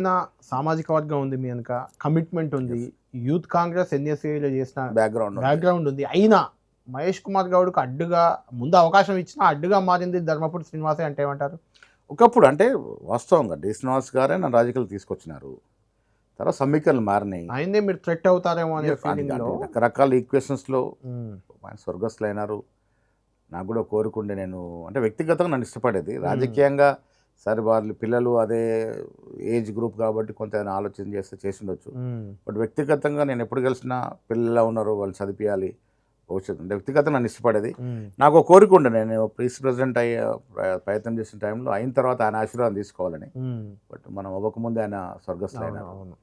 చిన్న సామాజిక వర్గం ఉంది మీ వెనక. కమిట్మెంట్ ఉంది. యూత్ కాంగ్రెస్ ఎన్ఎస్ఏలో చేసిన బ్యాక్గ్రౌండ్ బ్యాక్గ్రౌండ్ ఉంది. అయినా మహేష్ కుమార్ గౌడ్కు అడ్డుగా ముందు అవకాశం ఇచ్చినా అడ్డుగా మారింది ధర్మపురి శ్రీనివాసే అంటే ఏమంటారు? ఒకప్పుడు అంటే వాస్తవంగా డి. శ్రీనివాస్ గారే నా రాజకీయాలు తీసుకొచ్చినారు. తర్వాత సమీకరణలు మారినాయి. ఆయనే మీరు థ్రెట్ అవుతారేమో అనే రకరకాల ఈక్వేషన్స్లో ఆయన స్వర్గస్థులు అయినారు నాకు కూడా కోరుకుండే నేను అంటే వ్యక్తిగతంగా నన్ను ఇష్టపడేది. రాజకీయంగా సరే వాళ్ళు పిల్లలు అదే ఏజ్ గ్రూప్ కాబట్టి కొంత ఆలోచన చేస్తే చేసి ఉండొచ్చు. ఉమ్, బట్ వ్యక్తిగతంగా నేను ఎప్పుడు కలిసినా పిల్లలు ఉన్నారు వాళ్ళు చదివియాలి భవిష్యత్తు. వ్యక్తిగతంగా నన్ను ఇష్టపడేది. నాకు ఒక కోరిక ఉండే నేను ప్రీస్ ప్రెసిడెంట్ అయ్యే ప్ర- ప్రయత్నం చేసిన టైంలో అయిన తర్వాత ఆయన ఆశీర్వాదం తీసుకోవాలని. బట్ మనం అవ్వకముందే ఆయన స్వర్గస్థులు అవును, అయినారు అవును.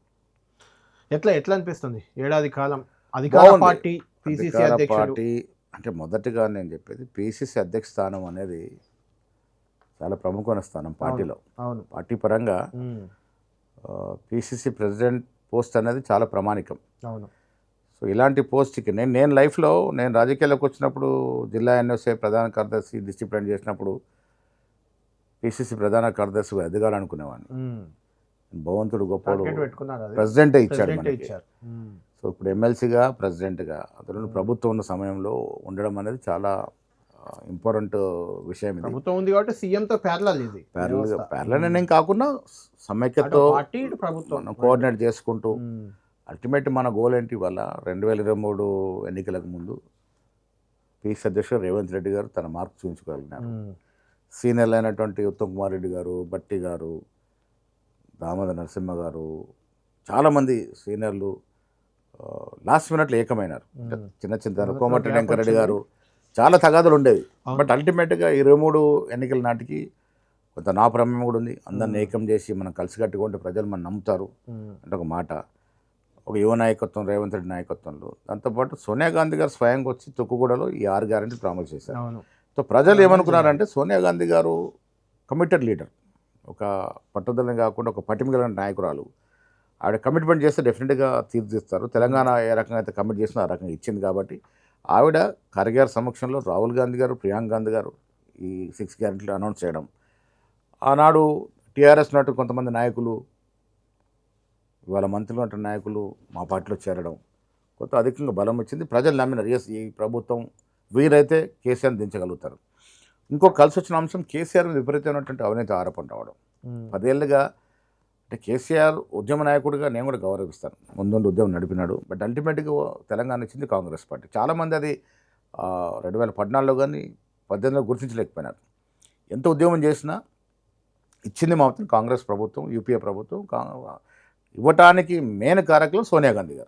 ఎట్లా ఎట్లా అనిపిస్తుంది? ఏడాది కాలం అధికార. పార్టీ పార్టీ అంటే మొదటిగా నేను చెప్పేది పిసిసి అధ్యక్ష స్థానం అనేది చాలా ప్రముఖమైన స్థానం పార్టీలో. అవును. పార్టీ పరంగా పిసిసి ప్రెసిడెంట్ పోస్ట్ అనేది చాలా ప్రామాణికం. అవును. సో ఇలాంటి పోస్ట్కి నేను నేను లైఫ్లో నేను రాజకీయాల్లోకి వచ్చినప్పుడు జిల్లా ఎన్ఎస్ఏ ప్రధాన కార్యదర్శి డిసిప్లిన్ చేసినప్పుడు పిసిసి ప్రధాన కార్యదర్శిగా ఎదగాలనుకునేవాడిని. భగవంతుడు అది. ప్రెసిడెంటే ఇచ్చాడు మనకి. సో ఇప్పుడు ఎమ్మెల్సీగా ప్రెసిడెంట్గా అతను ప్రభుత్వం ఉన్న సమయంలో ఉండడం అనేది చాలా ఇంపార్టెంట్ విషయం ఇది. ప్రభుత్వం ఉంది కాబట్టి సీఎం తో ప్యారలల్ ఇది. ప్యారల్ వ్యవస్థ. ప్యారల్ అనేం కాకుండా సమైక్యతో ప్రభుత్వం. కోఆర్డినేట్ చేసుకుంటూ అల్టిమేట్ మన గోల్ ఏంటి వల్ల రెండు వేల ఇరవై మూడు ఎన్నికలకు ముందు పీసీ అధ్యక్షుడు రేవంత్ రెడ్డి గారు తన మార్క్ చూపించుకోగలిగినారు. సీనియర్లు అయినటువంటి ఉత్తమ్ కుమార్ రెడ్డి గారు బట్టి గారు దామోదర్ నరసింహ గారు చాలామంది సీనియర్లు లాస్ట్ మినిట్లో ఏకమైనారు. చిన్న చిన్న కోమటి వెంకరెడ్డి. గారు. చాలా తగాదులు ఉండేవి. బట్ అల్టిమేట్గా ఇరవై మూడు ఎన్నికల నాటికి కొంత నా ప్రమేయం కూడా ఉంది. అందరిని ఏకం చేసి మనం కలిసి కట్టుకుంటే ప్రజలు మనం నమ్ముతారు. అంటే ఒక మాట. ఒక యువ నాయకత్వం రేవంత్ రెడ్డి నాయకత్వంలో. దాంతోపాటు సోనియా గాంధీ గారు స్వయంగా వచ్చి తొక్కుగూడలో ఈ ఆరు గ్యారెంటీ ప్రామిస్ చేశారు. సో ప్రజలు ఏమనుకున్నారంటే సోనియా గాంధీ గారు కమిటెడ్ లీడర్ ఒక పట్టుదలని కాకుండా ఒక పటిమ నాయకురాలు. ఆవిడ కమిట్మెంట్ చేస్తే డెఫినెట్గా తీర్చిస్తారు తెలంగాణ ఏ రకంగా అయితే కమిట్ చేసిందో ఆ రకంగా ఇచ్చింది కాబట్టి ఆవిడ ఖర్గే సమక్షంలో రాహుల్ గాంధీ గారు ప్రియాంక గాంధీ గారు ఈ సిక్స్ గ్యారెంటీలు అనౌన్స్ చేయడం. ఆనాడు టీఆర్ఎస్ నటు కొంతమంది నాయకులు ఇవాళ మంత్రులు అంటే నాయకులు మా పార్టీలో చేరడం. కొంత అధికంగా బలం వచ్చింది. ప్రజలు నమ్మినారు. ఎస్ ఈ ప్రభుత్వం వీరైతే కేసీఆర్ని దించగలుగుతారు. ఇంకో కలిసి వచ్చిన అంశం కేసీఆర్ మీద విపరీతమైనటువంటి అవినీతి ఆరోపణ రావడం. పదేళ్ళుగా అంటే కేసీఆర్ ఉద్యమ నాయకుడిగా నేను కూడా గౌరవిస్తాను. ముందుండి ఉద్యమం నడిపినాడు. బట్ అల్టిమేట్గా తెలంగాణ ఇచ్చింది కాంగ్రెస్ పార్టీ. చాలామంది అది రెండు వేల పద్నాలుగులో కానీ పద్దెనిమిదిలో గుర్తించలేకపోయినారు. ఎంత ఉద్యమం చేసినా ఇచ్చింది మాత్రం కాంగ్రెస్ ప్రభుత్వం యూపీఏ ప్రభుత్వం కా- ఇవ్వటానికి మెయిన్ కారకులు సోనియా గాంధీ గారు.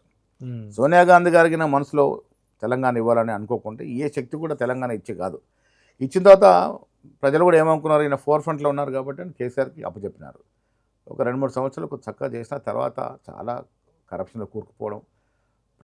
సోనియా గాంధీ గారికి నా మనసులో తెలంగాణ ఇవ్వాలని అనుకోకుంటే ఏ శక్తి కూడా తెలంగాణ ఇచ్చే కాదు. ఇచ్చిన తర్వాత ప్రజలు కూడా ఏమనుకున్నారు? ఈయన ఫోర్ ఫ్రంట్లో ఉన్నారు కాబట్టి అని కేసీఆర్కి అప్పచెప్పినారు. ఒక రెండు మూడు సంవత్సరాలు చక్కగా చేసిన తర్వాత చాలా కరప్షన్లో కూరుకుపోవడం